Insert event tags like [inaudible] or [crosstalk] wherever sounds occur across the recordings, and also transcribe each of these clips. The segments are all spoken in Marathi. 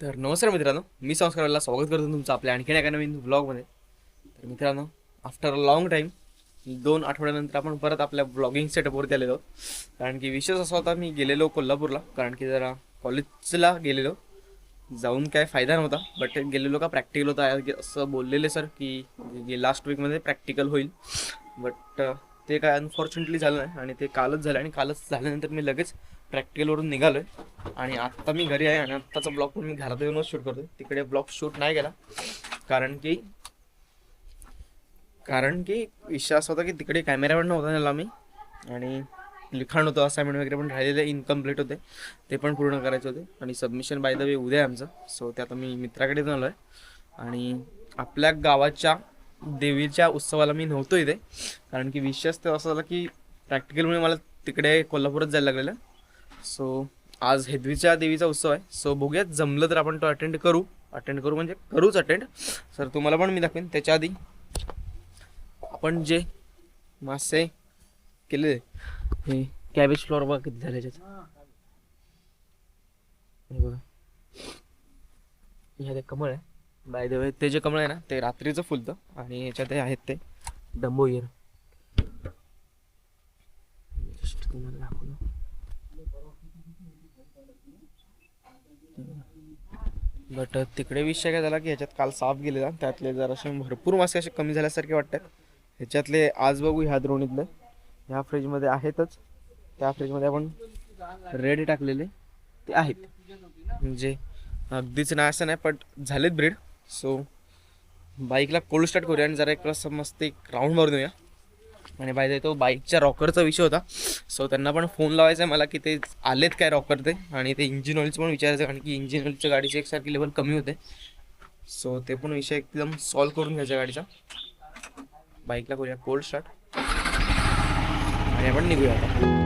तर नमस्कार मित्रांनो मी संस्काराला स्वागत करतो तुमचं आपल्या आणखीन एका नवीन ब्लॉगमध्ये तर मित्रांनो आफ्टर अ लॉंग टाईम दोन आठवड्यानंतर आपण परत आपल्या ब्लॉगिंग सेटअपवरती आलेलो आहोत. कारण की विशेष असा होता मी गेलेलो कोल्हापूरला. कारण की जरा कॉलेजला गेलेलो. जाऊन काय फायदा नव्हता बट गेलेलो का प्रॅक्टिकल होता. असं बोललेले सर की लास्ट वीकमध्ये प्रॅक्टिकल होईल. बट ते काय अनफॉर्च्युनेटली झालं नाही आणि ते कालच झालं आणि कालच झाल्यानंतर मी लगेच प्रॅक्टिकलवरून निघालो आहे आणि आत्ता मी घरी आहे आणि आत्ताचा ब्लॉग पण मी घरात येऊनच शूट करतो तिकडे ब्लॉग शूट नाही केला. कारण की कारण की विषय असा होता की तिकडे कॅमेरामॅन नव्हता नेला मी. आणि लिखाण होतं असाइनमेंट वगैरे पण राहिलेले इनकम्प्लीट होते. ते पण पूर्ण करायचे होते. आणि सबमिशन बाय द वे उद्या आहे आमचं. सो ते आता मी मित्राकडे आलो आहे आणि आपल्या गावाच्या देवीच्या उत्सवाला मी नव्हतो इथे. कारण की विशेष तर असं झालं की प्रॅक्टिकलमुळे मला तिकडे कोल्हापूरच जायला लागलेलं. सो आज हेदवीच्या देवीचा उत्सव आहे. सो बघूयात जमलं तर आपण तो अटेंड करू. अटेंड करू म्हणजे करूच अटेंड सर तुम्हाला पण मी दाखवेन. त्याच्या आधी आपण जे मासे केले हे कॅबेज फ्लोअर बघा किती झाले त्याच्यात हे बघा. ह्या ते कमळ आहे. बाय द वे ते जे कमळ आहे ना ते रात्रीचं फुलतं आणि ह्याच्यात हे आहेत ते डंबो इयर जस्ट तुम्हाला दाखवतो. बट तिकडे विषय काय झाला की ह्याच्यात काल साफ गेलेला. त्यातले जरासे भरपूर मासे असे कमी झाल्यासारखे वाटतात. ह्याच्यातले आज बघू ह्या द्रोणीतले. ह्या फ्रीजमध्ये आहेतच. त्या फ्रीजमध्ये आपण रेड टाकलेले ते आहेत. म्हणजे अगदीच नाही असं नाही पण झालेत ब्रीड सो बाईकला कोल्ड स्टार्ट करूया आणि जरा एक समजते एक राऊंड मारून देऊया आणि बाय तो बाईकच्या रॉकरचा विषय होता. सो त्यांना पण फोन लावायचा आहे. मला की ते आलेत काय रॉकर ते? आणि ते इंजिन ऑइलचं पण विचारायचं कारण की इंजिन ऑइलच्या गाडीची एकसारखी लेवल कमी होते. सो ते पण विषय एकदम सॉल्व करून घ्यायच्या गाडीचा. बाईकला करूया. कोल्ड स्टार्ट आणि आपण निघूया आता.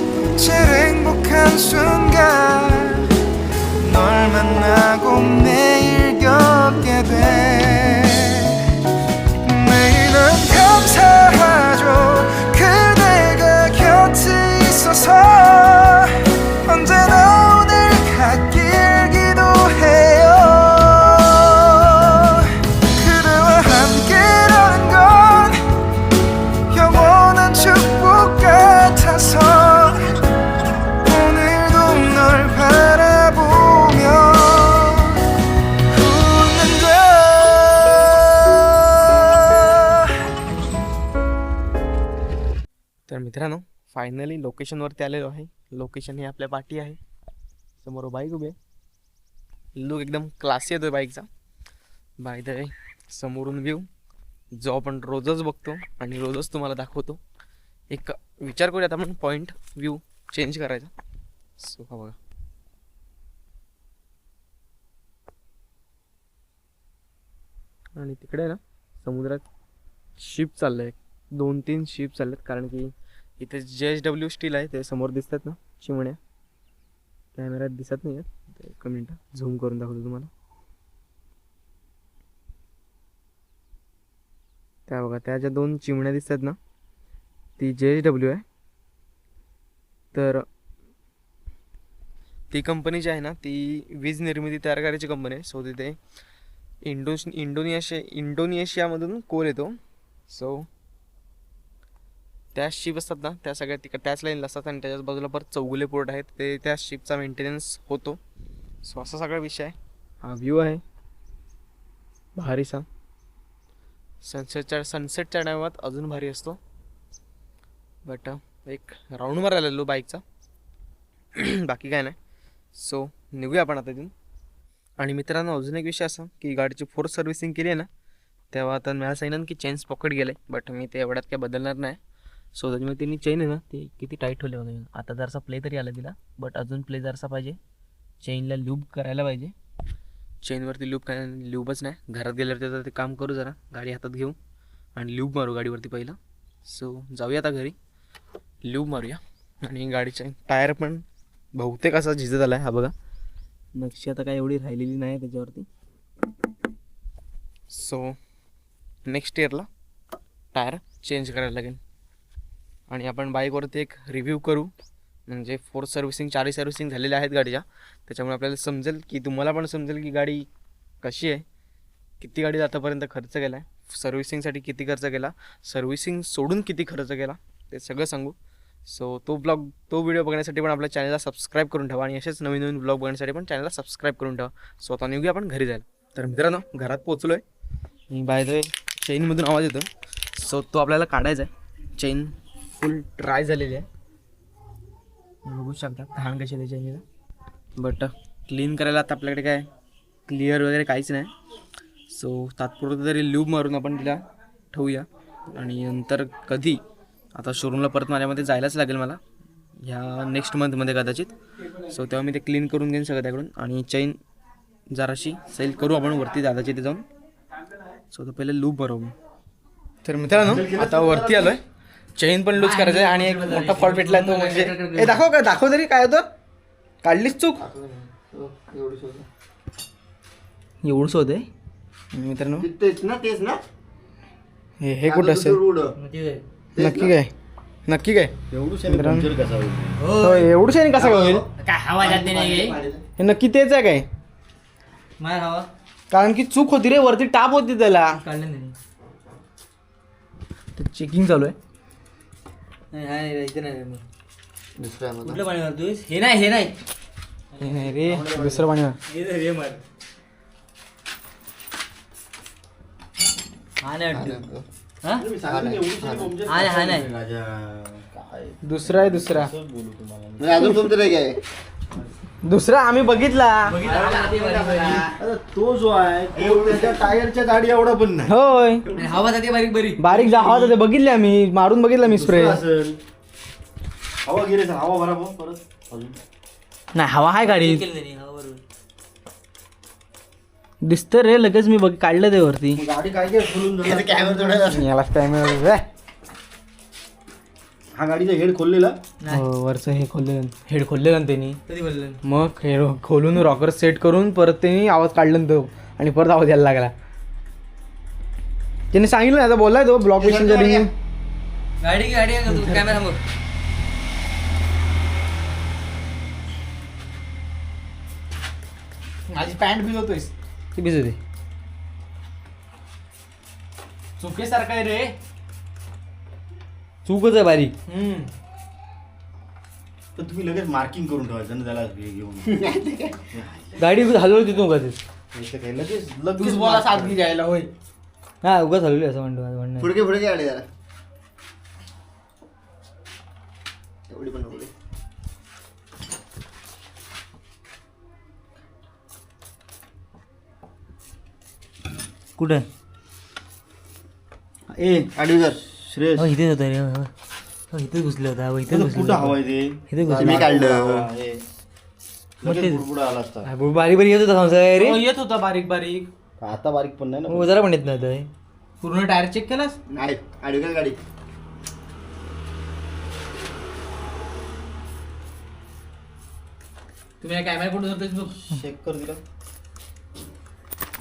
제일 행복한 순간 널 만나고 매일 겪게 돼. 매일은 감사하죠 लोकेशनवरती आलेलो आहे. लोकेशन हे आपल्या पाठी आहे. समोर बाईक उभी आहे. लुक एकदम क्लासी येतो बाईकचा बाय द समोरून व्ह्यू जो आपण रोजच बघतो आणि रोजच तुम्हाला दाखवतो. एक विचार करूयात आपण पॉईंट व्ह्यू चेंज करायचा. सो हा बघा. आणि तिकडे ना समुद्रात शिप चाललंय. दोन तीन शिप चाललेत कारण की इथे जे एच डब्ल्यू स्टील आहे ते समोर दिसतात ना चिमण्या. कॅमेऱ्यात दिसत नाही आहेत. एक मिनटं झूम करून दाखवतो तुम्हाला. त्या बघा त्या ज्या दोन चिमण्या दिसतात ना ती जे एच डब्ल्यू आहे. तर ती कंपनी जी आहे ना ती वीज निर्मिती तयार करायची कंपनी आहे. सो तिथे इंडो इंडोनेशिया इंडोनेशियामधून कोल येतो. सो त्या शिप असतात ना त्या सगळ्या तिकडे त्याच लाईनला असतात आणि त्याच्याच बाजूला परत चौगुले पोर्ट आहेत. ते त्या शिपचा मेंटेनन्स होतो. सो असा सगळा विषय आहे. हा व्ह्यू आहे. भारीसा सनसेटच्या सनसेटच्या टायमात अजून भारी असतो. बट एक राऊंड मारायला आलेलो बाईकचा [clears throat] बाकी काय नाही. सो निघूया आपण आता इथून. आणि मित्रांनो अजून एक विषय असा की गाडीची फोर्स सर्व्हिसिंग केली आहे ना तेव्हा आता मला सांगितलं की चेन्स पॉकेट गेले. बट मी ते एवढ्यात काय बदलणार नाही. सो त्याच्यामुळे त्यांनी चेन आहे ना ते किती टाईट ठेवले बघा आता जरासा प्ले तरी आला तिला बट अजून प्ले जरासा पाहिजे. चेनला लूप करायला पाहिजे. चेनवरती लूप काय लूबच नाही. घरात गेल्यावर तर ते काम करू जरा. गाडी हातात घेऊ आणि लूप मारू गाडीवरती पहिलं. सो जाऊया आता घरी. लूप मारूया. आणि गाडीचे टायर पण बहुतेक असा झिजत आला आहे हा बघा. नक्षी आता काय एवढी राहिलेली नाही आहे त्याच्यावरती सो नेक्स्ट इयरला टायर चेंज करायला लागेल. आणि आपण बाईकवरती एक रिव्ह्यू करू. म्हणजे फोर सर्व्हिसिंग चारही सर्व्हिसिंग झालेल्या आहेत गाडीच्या. त्याच्यामुळे आपल्याला समजेल की तुम्हाला पण समजेल की गाडी कशी आहे. किती गाडी आतापर्यंत खर्च केला आहे. सर्व्हिसिंगसाठी किती खर्च केला. सर्व्हिसिंग सोडून किती खर्च केला. ते सगळं सांगू. सो तो ब्लॉग तो व्हिडिओ बघण्यासाठी पण आपल्या चॅनलला सबस्क्राईब करून ठेवा आणि असेच नवीन नवीन ब्लॉग बघण्यासाठी पण चॅनलला सबस्क्राईब करून ठेवा. सो आता निघूया आपण घरी जायला. तर मित्रांनो घरात पोचलो आहे मी बाय द चेनमधून आवाज येतो सो तो आपल्याला काढायचा आहे. चेन फुल ड्राय झालेली आहे. बघू शकता घाण कशी त्याच्या बट क्लीन करायला आता आपल्याकडे काय क्लिअर वगैरे काहीच नाही. सो तात्पुरतं तरी ल्यूब मारून आपण तिला ठेवूया. आणि नंतर कधी? आता शोरूमला परत माझ्यामध्ये जायलाच लागेल मला. ह्या नेक्स्ट मंथमध्ये कदाचित. सो तेव्हा मी ते क्लीन करून घेईन सगळं त्याकडून. आणि चैन जराशी सेल करू आपण वरती दादाची ते जाऊन. सो तो पहिले लूप बरोबर तर मित्रांनो आता वरती आलो आहे चेन पण लूज करायचं आहे आणि एक मोठा फॉल्ट भेटलाय तो म्हणजे ए दाखव का? दाखव तरी काय होतं? काढलीच चूक? एवढंच होत आहे? मित्रांनो. तेच ना तेच ना? हे हे कुठं असेल? नक्की काय नक्की काय मित्रांनो. हो एवढं शाईन कसा काय होईल? काय हवा जात नाही हे? नक्की तेच आहे काय? मार हवा. कारण की चूक होती रे वरती टाप होती त्याला. काढलं नाही. चेकिंग चालू आहे. नाही हा नाही इथे नाही मग. दुसऱ्या कुठलं पाणी मारतोस हे नाही हे नाही. हे नाही रे दुसरं पाणी मार. हे तर हे मार. हा नाही वाटतं. हा? हा नाही हा नाही. दुसरा आहे दुसरा. म्हणजे अजून काय? दुसरा आम्ही बघितला. तो जो आहे तो त्याच्या टायरच्या गाडी एवढा पण नाही. होय. हवा जाते बारीक बारीक. बारीक जा हवा ते बघितले आम्ही. मारून बघितला मी स्प्रे असेल. हवा गेले सर हवा भरा भाऊ परत. अजून. नाही हवा आहे गाडी. दिसतं रे लगेच मी बघ काढलं ते वरती. मग गाडी काय काय तोडायला याला टाइम हा गाडीचा हेड खोललेला? नाही. वरचं हे खोललेलं. हेड खोललेलं ना त्यांनी? कधी बोललं मग हे खोलून रॉकर सेट करून परत त्यांनी आवाज काढला ना तो आणि परत आवाज यायला लागला. त्यांनी सांगितलं ना आता बोललाय तो ब्लॉक लिंक गाडी गाडी आहे का तू कॅमेरा माझी पॅन्ट भिजवतोयस. ती भिजवते. चुकीसारखं आहे रे. चूकच आहे बारीक. तर तुम्ही लगेच मार्किंग करून ठेवायचं ना त्याला हे घेऊन. [laughs] गाडी हलवली तिथून उगाच. इथं काय लगेच लगेच marking. साथ घ्यायला होय. हा उगाच हलवली असं म्हणतो माझं म्हणणं. आहे. पुढके पुढके गाडी जरा. एवढी पण कुठं? ए अडविगर श्रेयस हो इथेच होता रे हो, हो. हो इथेच घुसलं होता हो इथेच घुसलं कुठं. हवाय ते? इथे घुसलं. मी काढलं. मग लगेच. बुडबुडा आला असता. हा, बारीक बारीक येत होता संसार रे. हो, येत होता बारीक बारीक. आता बारीक पण नाही ना. हो, जरा पण येत नव्हतं. पूर्ण टायर चेक केलास? नाही अडविगर गाडी. तुम्ही कॅमेरा कुठे धरतोस बघ. चेक कर दिला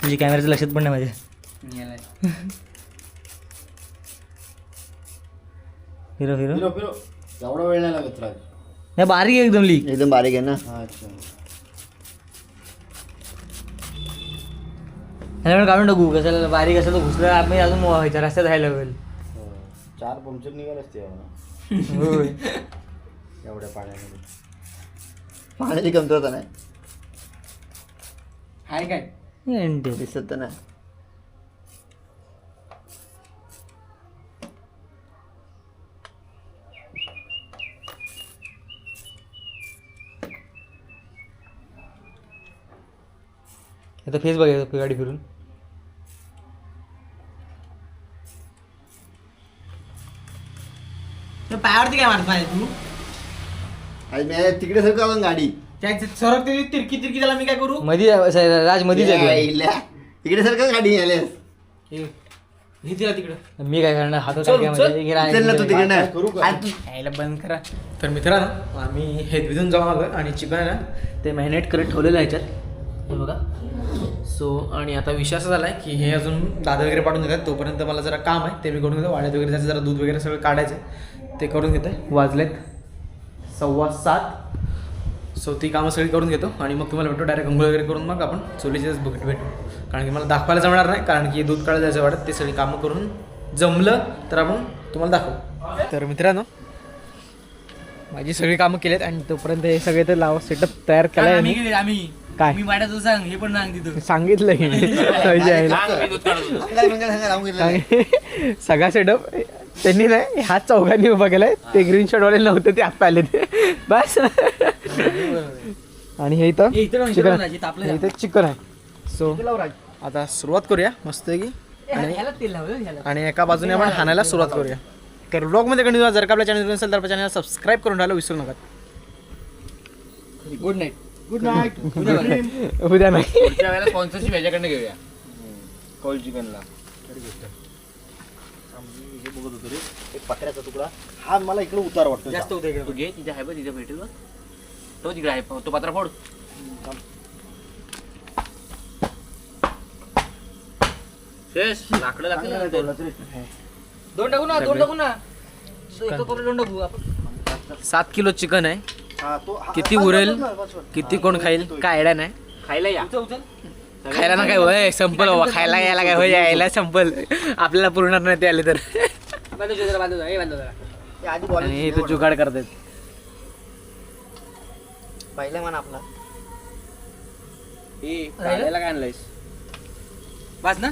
म्हणजे कॅमेऱ्याचं लक्षात पण नाही माझ्या. [laughs] फिरो फिरो फिरो फिरो एवढा वेळ नाही लागत राज नाही बारीक आहे एकदम लीक एकदम बारीक आहे ना अच्छा ह्याला काढून टाकू कशाला बारीक असेल तर घुसलं आपण अजून व्हायचं रस्त्यात राहायला लागेल चार पंक्चर निघाल असते होय एवढ्या पाण्यामध्ये पाण्याची कमतरता नाही हाय काय. दिसत तर नाही आता फेस बघायचं गाडी फिरून. पायावरती काय मारत पाहिजे तू? आज मी तिकडे सर का गाडी. सरक तिरकी तिरकी त्याला मी काय करू? मध्ये राजमध्ये. तिकडे सर का गाडी आल्यास मी काय करणार? हातात चल ना तू तिकडे. यायला बंद करा. तर मित्रांनो आम्ही हे भिजून जाऊन आलो आणि चिकन आहे ना ते मॅरिनेट करत ठेवलेलं आहे ह्याच्यात हे बघा. सो आणि आता विषय असा झाला आहे की हे अजून दादा वगैरे पाठवून देतात. तोपर्यंत मला जरा काम आहे ते मी करून घेतो. वाड्यात वगैरे जायचं जरा दूध वगैरे सगळं काढायचं आहे. ते करून घेतो वाजलेत सव्वा सात. सो ती कामं सगळी करून घेतो आणि मग तुम्हाला भेटतो डायरेक्ट अंघोळ वगैरे करून मग आपण चोलीचेच भेट भेटू. कारण की मला दाखवायला जमणार नाही कारण की दूध काढायला जायचं वाटत ते सगळी कामं करून जमलं तर आपण तुम्हाला दाखवू. तर मित्रांनो माझी सगळी कामं केलेत आणि तोपर्यंत हे सगळे तर लाव सेटअप तयार आम्ही. आम्ही. काय? मी वाड्यात सांग हे पण सांग तिथं. सांगितलं? की मी. सांग- सगळा सेटअप त्यांनी नाही ह्या चौघांनी उभा केलाय. ते ग्रीन शर्ट वाले नव्हते ते आता आले ते. बस. आणि हे इथं हे इथं चिकन. हे इथं चिकन आहे. सो आता सुरुवात करूया मस्त की आणि ह्याला तेल लावलं ह्याला. आणि एका बाजूने आपण हाणायला सुरुवात करूया. तर ब्लॉगमध्ये कंटिन्यू जर का आपल्या चॅनल असेल तर आपल्या चॅनल सबस्क्राईब करून राहिलं विसरू नका. गुड नाईट गुड नाईट [laughs] उद्या नाही. पुढच्या वेळेला स्पॉन्सरशिप ह्याच्याकडनं घेऊया. कॉल चिकनला हे बघत होतो रे. एक पत्र्याचा तुकडा. हा मला इकडे उतार वाटतो. जास्त होते तू घे तिथे आहे बघ तिथे भेटेल बघ. तो तिकडे आहे. तो पत्रा फोड. शेष लाकडं लागलं दोन टाकू ना दोन टाकू ना. एका करून दोन टाकू आपण. सात किलो चिकन आहे. किती उरेल? किती कोण खाईल? काय आयडिया नाही. खायला या. खायला ना काय होय? संपल बाबा खायला यायला काय होय? यायला संपल. आपल्याला पुरणार नाही ते आले तर. हे. हे आणि हे तो जुगाड करतात. पहिला मान आपला. काय आणलंयस? बस ना.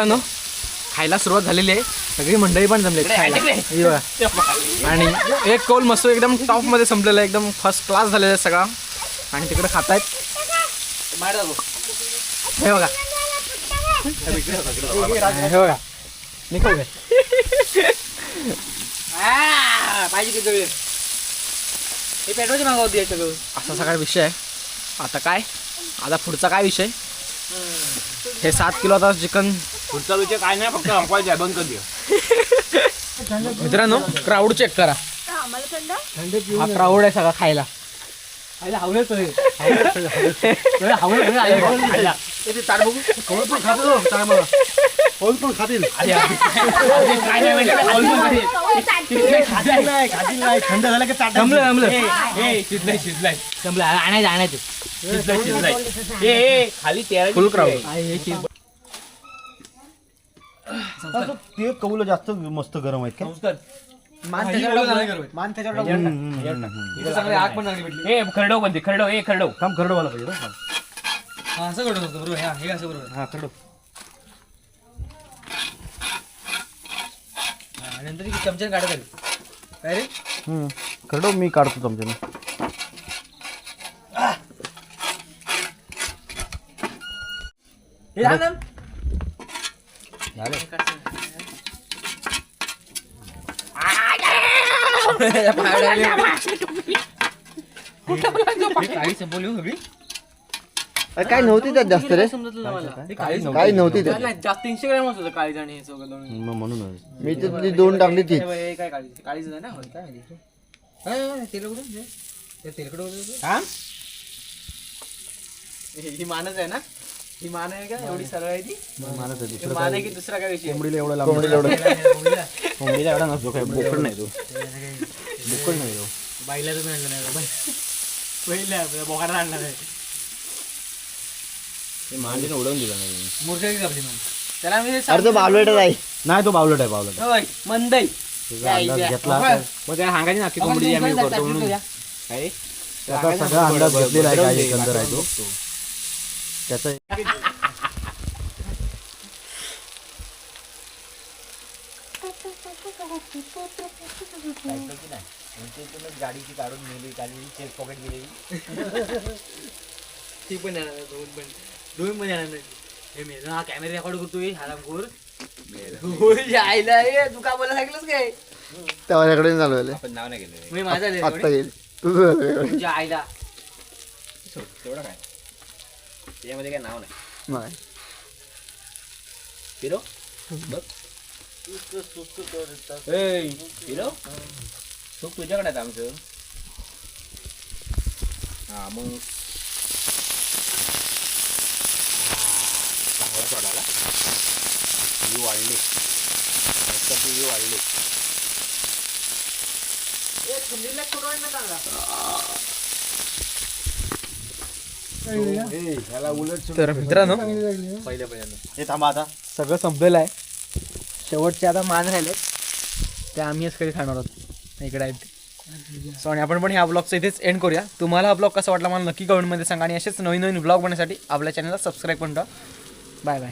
मित्रांनो खायला सुरुवात झालेली आहे. सगळी मंडळी पण जमले खायला. बघा. आणि एक कौल मस्त एकदम टॉपमध्ये संपलेला आहे. एकदम फर्स्ट क्लास झालेला आहे सगळा. आणि तिकडे खातायत. हे बघा. हे बघा. पाहिजे हे पेट्रोलचे मागवते सगळं असा सगळा विषय आहे. आता काय? आता पुढचा काय विषय? हे सात किलो आता चिकन पुढचा विषय काय नाही फक्त अफवायचे बंद कर मित्रांनो क्राऊड चेक करा. हा क्राऊड आहे सगळा खायला. थंड झाला ते कौल जास्त मस्त गरम आहेत चांगली आग पण चांगली भेटली. ए खरडव बनते खरडव ए खरडव. काम खरडवाला पाहिजे ना हा असं करतो बरोबर. हा, हे असं बरोबर. हा हा, नंतर चमच्याने काढत आली. काय रे? खरडव मी काढतो तुमच्याने हे झालं ना? काही संपवली हो सगळी काय नव्हती त्यात जास्त रे काय नव्हती त्यात नाही जास्त इंस्टाग्राम होतं काळीज आणि हे सगळं दोन मग म्हणूनच मी त्यातली दोन टाकली ती काय काळीज ना. हा, हा, हा, तेल कुठे आहे? ते तेलकट वगैरे होतं? हा ही ही मानच आहे ना ही मान आहे का? एवढी सरळ आहे ती? मानच आहे मान आहे की दुसरा काय विषय? कोंबडीला एवढा लांब कोंबडीला एवढं कोंबडीला एवढा नसतो काय बोकड नाही तो. बोकड नाही तो. बाईला तर आणलं नाही बाई पहिल्या बोकाडा आणला नाही ते मांडीने उडवून दिला नाही. की मान त्याला मी अरे तो बावलेटच आहे. नाही तो बावलट आहे बावलट होय मंदई. तुझा अंदाज घेतला मग त्या सांगायची ना की कोंबडी आम्ही करतो म्हणून. काय? त्याचा सगळा अंदाज घेतलेला आहे काय एकंदर आहे तो. त्याचा गाडीची काढून नेली काढली चेक पॉकेट गेली. ती पण येणार दोन पण. दोन पण येणार नाही. हे मी हा कॅमेरा रेकॉर्ड करतोय हरामखोर होय, आईला ए, तू का बोला सांगितलंस काय? त्या माझ्याकडे चालू नाव नाही गेलं मी माझा. तुझ्या आईला. तेवढं काय? त्यामध्ये काय नाव नाही. नाही. हिरो? बघ. हिरो? सुख तुझ्याकडे आमचं. हा मग. हा, चांगला सोडाला व्ह्यू वाढले. व्ह्यू वाढले. तर मित्रांनो पहिले पहिल्यांदा हे थांबा आता. सगळं संपलेलं आहे. शेवटचे आता मान राहिले. ते आम्हीच कधी खाणार आहोत? इकडे आहेत. सो आणि आपण पण ह्या ब्लॉगचं इथेच एंड करूया. तुम्हाला हा ब्लॉग कसा वाटला मला नक्की कमेंटमध्ये सांगा आणि असेच नवीन नवीन ब्लॉग बनण्यासाठी आपल्या चॅनलला सबस्क्राईब पण करा बाय बाय